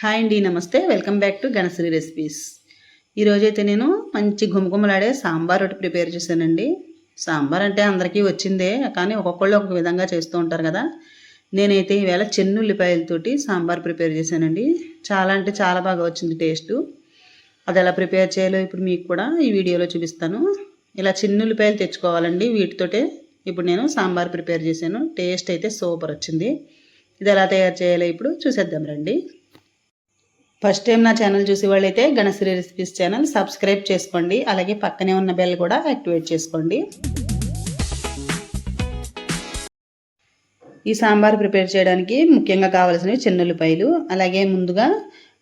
Hi అండి నమస్తే. Welcome back to Ganasri recipes. ఈరోజైతే నేను మంచి గుమగుమలాడే సాంబార్ ఒకటి ప్రిపేర్ చేశానండి. సాంబార్ అంటే అందరికీ వచ్చిందే కానీ ఒక్కొక్కళ్ళు ఒక విధంగా చేస్తూ ఉంటారు కదా. నేనైతే ఈవేళ చెన్నుల్లిపాయలతోటి సాంబార్ ప్రిపేర్ చేశానండి. చాలా అంటే చాలా బాగా వచ్చింది టేస్ట్. అది ఎలా ప్రిపేర్ చేయాలో ఇప్పుడు మీకు కూడా ఈ వీడియోలో చూపిస్తాను. ఇలా చిన్నుల్లిపాయలు తెచ్చుకోవాలండి వీటితోటే. ఇప్పుడు నేను సాంబార్ ప్రిపేర్ చేశాను. టేస్ట్ అయితే సూపర్ వచ్చింది. ఇది ఎలా తయారు చేయాలో ఇప్పుడు చూసేద్దాం రండి. ఫస్ట్ టైం నా ఛానల్ చూసే వాళ్ళైతే గణశ్రీ రెసిపీస్ ఛానల్ సబ్స్క్రైబ్ చేసుకోండి. అలాగే పక్కనే ఉన్న బెల్ కూడా యాక్టివేట్ చేసుకోండి. ఈ సాంబార్ ప్రిపేర్ చేయడానికి ముఖ్యంగా కావాల్సినవి చిన్నుల్లిపాయలు. అలాగే ముందుగా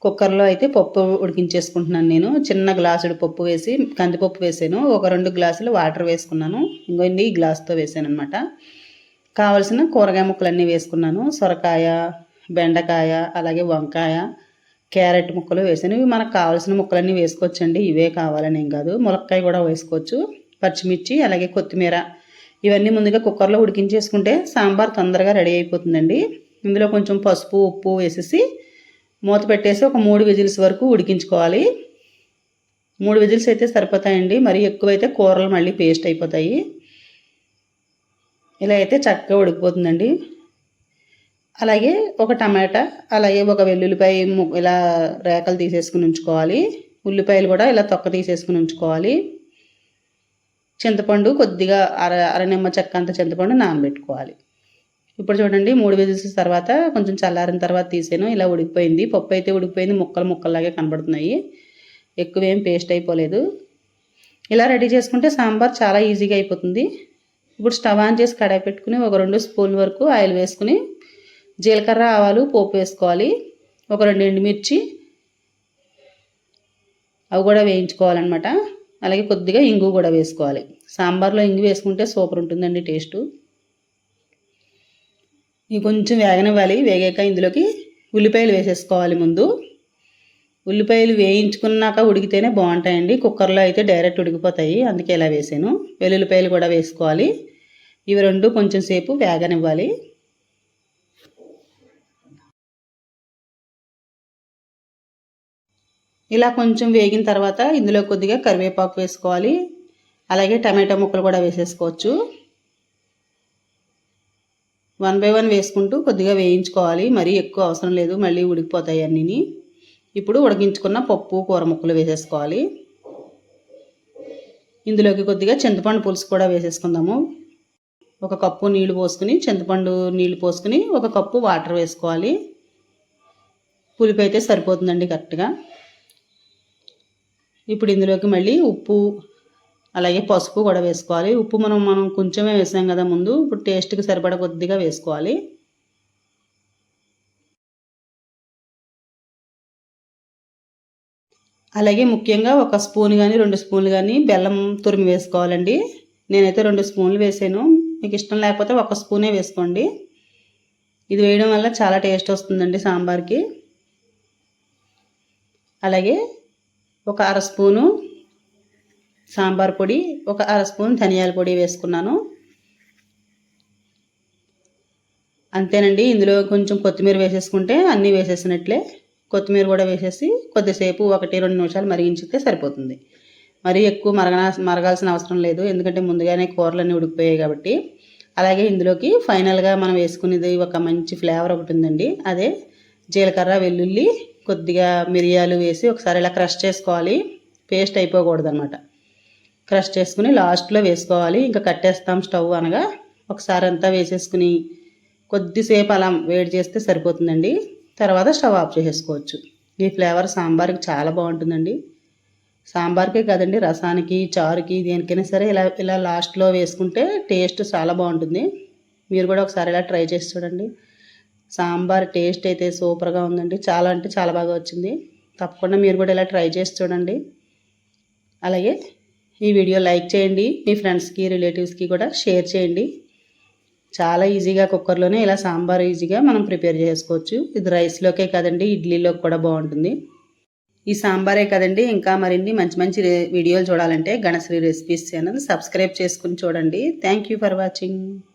కుక్కర్లో అయితే పప్పు ఉడికించేసుకుంటున్నాను నేను. చిన్న గ్లాసుడు పప్పు వేసి కందిపప్పు వేసాను. ఒక రెండు గ్లాసులు వాటర్ వేసుకున్నాను. ఇంకో ఈ గ్లాస్తో వేసాను అనమాట కావలసిన కూరగాయ ముక్కలన్నీ వేసుకున్నాను. సొరకాయ బెండకాయ అలాగే వంకాయ క్యారెట్ ముక్కలు వేసాను. ఇవి మనకు కావాల్సిన ముక్కలన్నీ వేసుకోవచ్చండి. ఇవే కావాలని ఏం కాదు. ములక్కాయ కూడా వేసుకోవచ్చు. పచ్చిమిర్చి అలాగే కొత్తిమీర ఇవన్నీ ముందుగా కుక్కర్లో ఉడికించేసుకుంటే సాంబార్ తొందరగా రెడీ అయిపోతుందండి. ఇందులో కొంచెం పసుపు ఉప్పు వేసేసి మూత పెట్టేసి ఒక మూడు విజిల్స్ వరకు ఉడికించుకోవాలి. మూడు విజిల్స్ అయితే సరిపోతాయండి. మరి ఎక్కువైతే కూరలు మళ్ళీ పేస్ట్ అయిపోతాయి. ఇలా అయితే చక్కగా ఉడికిపోతుందండి. అలాగే ఒక టమాటా అలాగే ఒక వెల్లుల్లిపాయ ఇలా రేకలు తీసేసుకుని ఉంచుకోవాలి. ఉల్లిపాయలు కూడా ఇలా తొక్క తీసేసుకుని ఉంచుకోవాలి. చింతపండు కొద్దిగా అర అర నిమ్మ చెక్క అంత చింతపండు నానబెట్టుకోవాలి. ఇప్పుడు చూడండి మూడు విజిల్స్ తర్వాత కొంచెం చల్లారిన తర్వాత తీసాను. ఇలా ఉడికిపోయింది. పప్పు అయితే ఉడికిపోయింది. ముక్కలు ముక్కల్లాగే కనబడుతున్నాయి. ఎక్కువ ఏం పేస్ట్ అయిపోలేదు. ఇలా రెడీ చేసుకుంటే సాంబార్ చాలా ఈజీగా అయిపోతుంది. ఇప్పుడు స్టవ్ ఆన్ చేసి కడాయి పెట్టుకుని ఒక రెండు స్పూన్ వరకు ఆయిల్ వేసుకుని జీలకర్ర ఆవాలు పోపు వేసుకోవాలి. ఒక రెండు ఎండుమిర్చి అవి కూడా వేయించుకోవాలన్నమాట. అలాగే కొద్దిగా ఇంగు కూడా వేసుకోవాలి. సాంబార్లో ఇంగు వేసుకుంటే సూపర్ ఉంటుందండి టేస్టు. ఇవి కొంచెం వేగనివ్వాలి. వేగాక ఇందులోకి ఉల్లిపాయలు వేసేసుకోవాలి ముందు. ఉల్లిపాయలు వేయించుకున్నాక ఉడికితేనే బాగుంటాయండి. కుక్కర్లో అయితే డైరెక్ట్ ఉడికిపోతాయి. అందుకే ఇలా వేసాను. వెల్లుల్లిపాయలు కూడా వేసుకోవాలి. ఇవి రెండు కొంచెం సేపు వేగనివ్వాలి. ఇలా కొంచెం వేగిన తర్వాత ఇందులో కొద్దిగా కరివేపాకు వేసుకోవాలి. అలాగే టమాటా ముక్కలు కూడా వేసేసుకోవచ్చు. వన్ బై వన్ వేసుకుంటూ కొద్దిగా వేయించుకోవాలి. మరీ ఎక్కువ అవసరం లేదు. మళ్ళీ ఉడికిపోతాయి అన్నీ ఇప్పుడు ఉడికించుకున్న పప్పు కూర ముక్కలు వేసేసుకోవాలి. ఇందులోకి కొద్దిగా చింతపండు పులుసు కూడా వేసేసుకుందాము. ఒక కప్పు నీళ్ళు పోసుకుని చింతపండు నీళ్ళు పోసుకుని ఒక కప్పు వాటర్ వేసుకోవాలి. పులుపు అయితే సరిపోతుందండి కరెక్ట్గా. ఇప్పుడు ఇందులోకి మళ్ళీ ఉప్పు అలాగే పసుపు కూడా వేసుకోవాలి. ఉప్పు మనం మనం కొంచెమే వేసాం కదా ముందు ఇప్పుడు టేస్ట్కి సరిపడ కొద్దిగా వేసుకోవాలి. అలాగే ముఖ్యంగా ఒక స్పూన్ కానీ రెండు స్పూన్లు కానీ బెల్లం తురిమి వేసుకోవాలండి. నేనైతే రెండు స్పూన్లు వేసాను. మీకు ఇష్టం లేకపోతే ఒక స్పూనే వేసుకోండి. ఇది వేయడం వల్ల చాలా టేస్ట్ వస్తుందండి సాంబార్కి. అలాగే ఒక అర స్పూను సాంబార్ పొడి ఒక అర స్పూన్ ధనియాల పొడి వేసుకున్నాను. అంతేనండి ఇందులో కొంచెం కొత్తిమీర వేసేసుకుంటే అన్నీ వేసేసినట్లే. కొత్తిమీర కూడా వేసేసి కొద్దిసేపు ఒకటి రెండు నిమిషాలు మరిగించితే సరిపోతుంది. మరీ ఎక్కువ మరగనా మరగాల్సిన అవసరం లేదు ఎందుకంటే ముందుగానే కూరలన్నీ ఉడికిపోయాయి కాబట్టి. అలాగే ఇందులోకి ఫైనల్గా మనం వేసుకునేది ఒక మంచి ఫ్లేవర్ ఒకటి ఉందండి అదే జీలకర్ర వెల్లుల్లి కొద్దిగా మిరియాలు వేసి ఒకసారి ఇలా క్రష్ చేసుకోవాలి. పేస్ట్ అయిపోకూడదు అనమాట క్రష్ చేసుకుని లాస్ట్లో వేసుకోవాలి. ఇంకా కట్టేస్తాం స్టవ్ అనగా. ఒకసారి అంతా వేసేసుకుని కొద్దిసేపు అలా వేడి చేస్తే సరిపోతుందండి. తర్వాత స్టవ్ ఆఫ్ చేసేసుకోవచ్చు. ఈ ఫ్లేవర్ సాంబార్కి చాలా బాగుంటుందండి. సాంబార్కే కదండి రసానికి చారుకి దేనికైనా సరే ఇలా ఇలా లాస్ట్లో వేసుకుంటే టేస్ట్ చాలా బాగుంటుంది. మీరు కూడా ఒకసారి ఇలా ట్రై చేసి చూడండి. సాంబార్ టేస్ట్ అయితే సూపర్గా ఉందండి. చాలా అంటే చాలా బాగా వచ్చింది. తప్పకుండా మీరు కూడా ఇలా ట్రై చేసి చూడండి. అలాగే ఈ వీడియో లైక్ చేయండి. మీ ఫ్రెండ్స్కి రిలేటివ్స్కి కూడా షేర్ చేయండి. చాలా ఈజీగా కుక్కర్లోనే ఇలా సాంబార్ ఈజీగా మనం ప్రిపేర్ చేసుకోవచ్చు. ఇది రైస్లోకే కదండి ఇడ్లీలోకి కూడా బాగుంటుంది. ఈ సాంబారే కదండి ఇంకా మరిన్ని మంచి మంచి వీడియోలు చూడాలంటే గణశ్రీ రెసిపీస్ ఛానల్ సబ్స్క్రైబ్ చేసుకుని చూడండి. Thank for watching.